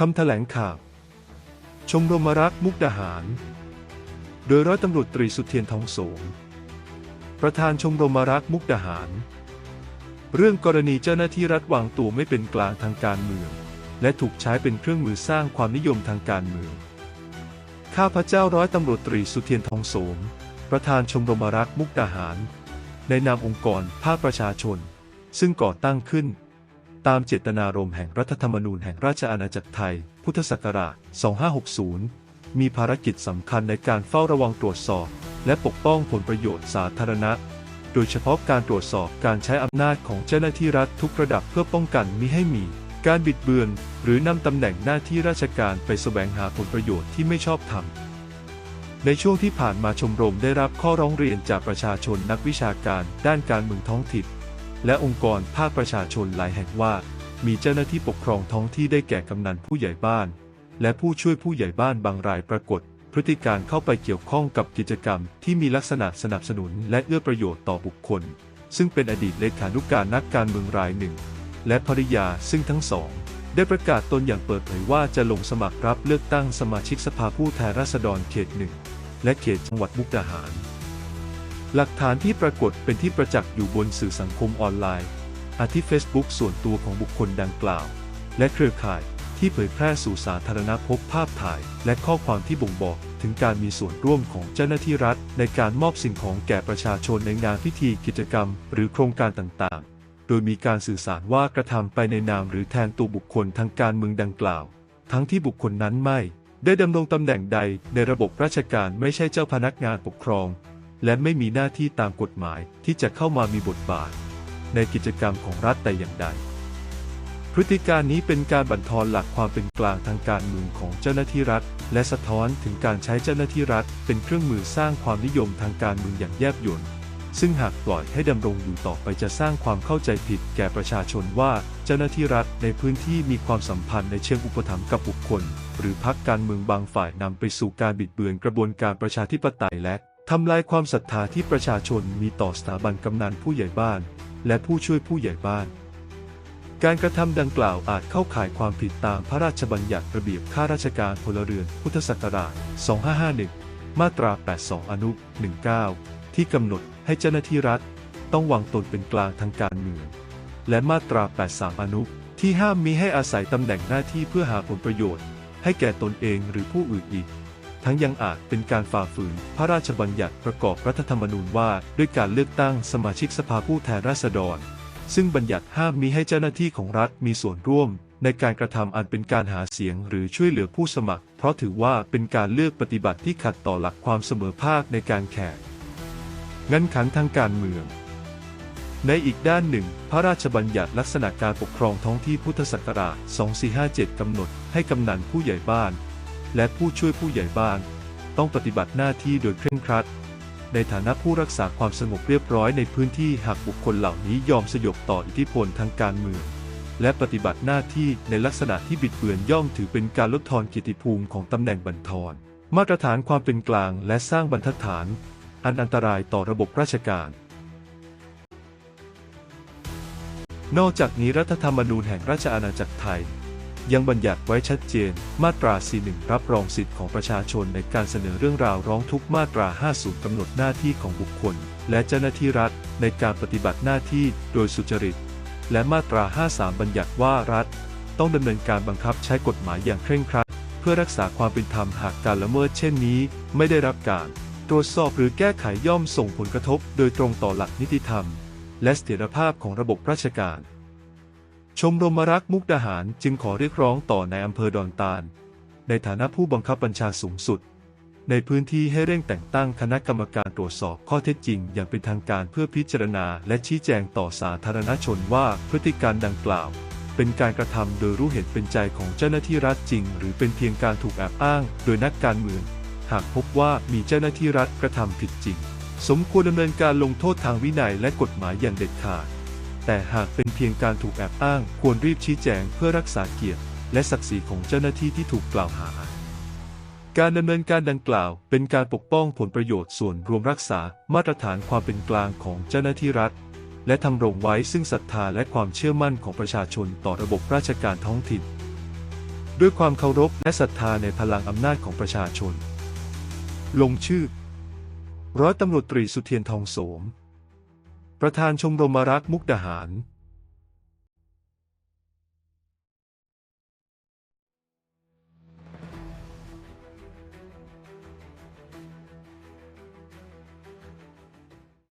คำแถลงข่าว ชมรมรักมุกดาหาร โดยร้อยตำรวจตรีสุเทียนทองโสมประธานชมรมรักมุกดาหาร เรื่องกรณีเจ้าหน้าที่รัฐวางตัวไม่เป็นกลางทางการเมือง และถูกใช้เป็นเครื่องมือสร้างความนิยมทางการเมือง ข้าพเจ้าร้อยตำรวจตรีสุเทียนทองโสมประธานชมรมรักมุกดาหาร ในนามองค์กรภาคประชาชน ซึ่งก่อตั้งขึ้น ตามเจตนารมณ์แห่งรัฐธรรมนูญแห่งราชอาณาจักรไทย พุทธศักราช 2560 มีภารกิจสำคัญในการเฝ้าระวังตรวจสอบ และปกป้องผลประโยชน์สาธารณะ โดยเฉพาะการตรวจสอบการใช้อำนาจของเจ้าหน้าที่รัฐทุกระดับเพื่อป้องกันมิให้มี การบิดเบือน หรือนำตำแหน่งหน้าที่ราชการไปแสวงหาผลประโยชน์ที่ไม่ชอบธรรมในช่วงที่ผ่านมาชมรมได้รับข้อร้องเรียนจากประชาชนนักวิชาการด้านการเมืองท้องถิ่น และองค์กรภาคประชาชนหลายแห่งว่า มีเจ้าหน้าที่ปกครองท้องที่ได้แก่กำนันผู้ใหญ่บ้าน และผู้ช่วยผู้ใหญ่บ้านบางรายปรากฏ พฤติการเข้าไปเกี่ยวข้องกับกิจกรรมที่มีลักษณะสนับสนุนและเอื้อประโยชน์ต่อบุคคล ซึ่งเป็นอดีตเลขานุการนักการเมืองรายหนึ่ง และภริยาซึ่งทั้งสอง ได้ประกาศตนอย่างเปิดเผยว่าจะลงสมัครรับเลือกตั้งสมาชิกสภาผู้แทนราษฎรเขตหนึ่งและเขตจังหวัดมุกดาหาร หลักฐานที่ปรากฏเป็นที่ประจักษ์อยู่บนสื่อสังคมออนไลน์ อาทิเฟซบุ๊กส่วนตัวของบุคคลดังกล่าว และเครือข่ายที่เผยแพร่สู่สาธารณะพบภาพถ่าย และข้อความที่บ่งบอกถึงการมีส่วนร่วมของเจ้าหน้าที่รัฐ ในการมอบสิ่งของแก่ประชาชนในงานพิธีกิจกรรม หรือโครงการต่างๆ โดยมีการสื่อสารว่ากระทำไปในนามหรือแทนตัวบุคคลทางการเมืองดังกล่าว ทั้งที่บุคคลนั้นไม่ ได้ดำรงตำแหน่งใดในระบบราชการไม่ใช่เจ้าพนักงานปกครอง และไม่มีหน้าที่ตามกฎหมายที่จะเข้ามามีบทบาท ในกิจกรรมของรัฐแต่อย่างใด พฤติการนี้เป็นการบั่นทอนหลักความเป็นกลางทางการเมืองของเจ้าหน้าที่รัฐ และสะท้อนถึงการใช้เจ้าหน้าที่รัฐ เป็นเครื่องมือสร้างความนิยมทางการเมืองอย่างแยบยลซึ่งหากปล่อยให้ดำรงอยู่ต่อไปจะสร้างความเข้าใจผิดแก่ประชาชนว่าเจ้าหน้าที่รัฐในพื้นที่มีความสัมพันธ์ในเชิงอุปถัมภ์กับบุคคล หรือพรรคการเมืองบางฝ่ายนำไปสู่การบิดเบือนกระบวนการประชาธิปไตยและ ทำลายความศรัทธาที่ประชาชนมีต่อสถาบันกำนันผู้ใหญ่บ้าน และผู้ช่วยผู้ใหญ่บ้าน การกระทำดังกล่าวอาจเข้าข่ายความผิดตามพระราชบัญญัติระเบียบข้าราชการพลเรือนพุทธศักราช 2551 มาตรา 82 อนุ 19 ที่กำหนดให้เจ้าหน้าที่รัฐ ต้องวางตนเป็นกลางทางการเมือง และมาตรา 83 อนุ ที่ห้ามมิให้อาศัยตำแหน่งหน้าที่เพื่อหาผลประโยชน์ ให้แก่ตนเองหรือผู้อื่นอีก ทั้งยังอาจเป็นการฝ่าฝืน พระราชบัญญัติประกอบรัฐธรรมนูญว่า ด้วยการเลือกตั้งสมาชิกสภาผู้แทนราษฎร ซึ่งบัญญัติห้ามมิให้เจ้าหน้าที่ของรัฐมีส่วนร่วม ในการกระทำอันเป็นการหาเสียงหรือช่วยเหลือผู้สมัคร เพราะถือว่าเป็นการเลือกปฏิบัติที่ขัดต่อหลักความเสมอภาคในการแข่งงันขันทางการเมืองในอีกด้านหนึ่ง พระราชบัญญัติลักษณะการปกครองท้องที่พุทธศักราช 2457 กำหนดให้กำนันผู้ใหญ่บ้าน และผู้ช่วยผู้ใหญ่บ้านต้องปฏิบัติหน้าที่โดยเคร่งครัด ในฐานะผู้รักษาความสงบเรียบร้อยในพื้นที่หากบุคคลเหล่านี้ยอมสยบต่ออิทธิพลทางการเมือง และปฏิบัติหน้าที่ในลักษณะที่บิดเบือนย่อมถือเป็นการลดทอนกิติภูมิของตำแหน่งบัญทอน มาตรฐานความเป็นกลางและสร้างบรรทัดฐาน อันอันตรายต่อระบบราชการ นอกจากนี้รัฐธรรมนูญแห่งราชอาณาจักรไทย ยังบัญญัติไว้ชัดเจน มาตรา 41 รับรองสิทธิของประชาชนในการเสนอเรื่องราวร้องทุกข์มาตรา 50 กำหนดหน้าที่ของบุคคล และเจ้าหน้าที่รัฐในการปฏิบัติหน้าที่โดยสุจริต และมาตรา 53 บัญญัติว่ารัฐ ต้องดำเนินการบังคับใช้กฎหมายอย่างเคร่งครัด เพื่อรักษาความเป็นธรรมหากการละเมิดเช่นนี้ ไม่ได้รับการตรวจสอบหรือแก้ไขย่อมส่งผลกระทบ โดยตรงต่อหลักนิติธรรม และเสถียรภาพของระบบราชการ ชมรมรักมุกดาหารจึงขอเรียกร้องต่อในอำเภอดอนตาล ในฐานะผู้บังคับบัญชาสูงสุด ในพื้นที่ให้เร่งแต่งตั้งคณะกรรมการตรวจสอบข้อเท็จจริง อย่างเป็นทางการเพื่อพิจารณาและชี้แจงต่อสาธารณชนว่าพฤติการดังกล่าว เป็นการกระทำโดยรู้เห็นเป็นใจของเจ้าหน้าที่รัฐจริง หรือเป็นเพียงการถูกแอบอ้าง โดยนักการเมือง หากพบว่ามีเจ้าหน้าที่รัฐกระทำผิดจริง สมควรดำเนินการลงโทษทางวินัยและกฎหมายอย่างเด็ดขาด แต่หากเป็นเพียงการถูกแอบอ้าง ควรรีบชี้แจงเพื่อรักษาเกียรติ และศักดิ์ศรีของเจ้าหน้าที่ที่ถูกกล่าวหา การดำเนินการดังกล่าว เป็นการปกป้องผลประโยชน์ส่วนรวมรักษามาตรฐานความเป็นกลางของเจ้าหน้าที่รัฐ และทำรงไว้ซึ่งศรัทธาและความเชื่อมั่นของประชาชนต่อระบบราชการท้องถิ่น ด้วยความเคารพและศรัทธาในพลังอำนาจของประชาชน ลงชื่อ ร้อยตำรวจตรีสุเทียนทองโสม ประธานชมรมรักมุกดาหาร